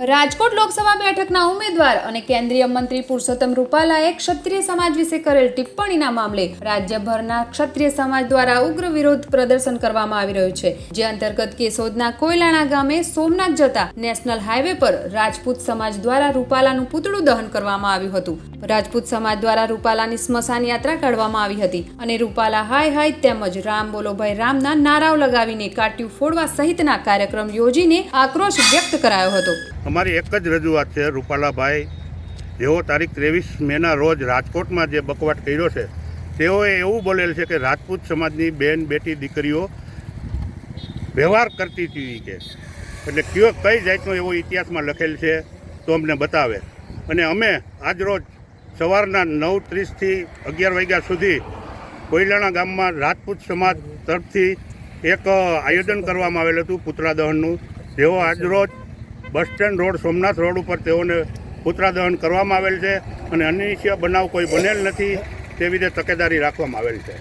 રાજકોટ લોકસભા બેઠકના ઉમેદવાર અને કેન્દ્રીય મંત્રી પુરુષોત્તમ રૂપાલાએ ક્ષત્રિય સમાજ વિશે કરેલ ટિપ્પણીના મામલે રાજ્યભરના ક્ષત્રિય સમાજ દ્વારા ઉગ્ર વિરોધ પ્રદર્શન કરવામાં આવી રહ્યું છે, જે અંતર્ગત કેશોદના કોયલાણા ગામે સોમનાથ જતા નેશનલ હાઈવે પર રાજપૂત સમાજ દ્વારા રૂપાલાનું પૂતળું દહન કરવામાં આવ્યું હતું. રાજપૂત સમાજ દ્વારા રૂપાલાની સ્મશાન યાત્રા કાઢવામાં આવી હતી અને રૂપાલા હાય હાય તેમજ રામ બોલો ભાઈ રામના નારાઓ લગાવીને કાટ્યું ફોડવા સહિતના કાર્યક્રમ યોજીને આક્રોશ વ્યક્ત કરાયો હતો. અમારી એક જ રજૂઆત છે, રૂપાલાભાઈ, જેઓ તારીખ ત્રેવીસ મેના રોજ રાજકોટમાં જે બકવાટ કર્યો છે, તેઓએ એવું બોલેલ છે કે રાજપૂત સમાજની બેન બેટી દીકરીઓ વ્યવહાર કરતી હતી કે. એટલે કયો, કઈ જાતનો એવો ઇતિહાસમાં લખેલ છે, તો અમને બતાવે. અને અમે આજરોજ સવારના નવ ત્રીસથી અગિયાર વાગ્યા સુધી કોયલાણા ગામમાં રાજપૂત સમાજ તરફથી એક આયોજન કરવામાં આવેલ હતું પુતળા દહનનું. જેઓ આજરોજ bus stand road, Somnath road ઉપર તેઓને પુતળા દહન કરવામાં આવેલ છે અને અનિશ્ચય બનાવ કોઈ બનેલ નથી તેવી રીતે તકેદારી રાખવામાં આવેલ છે.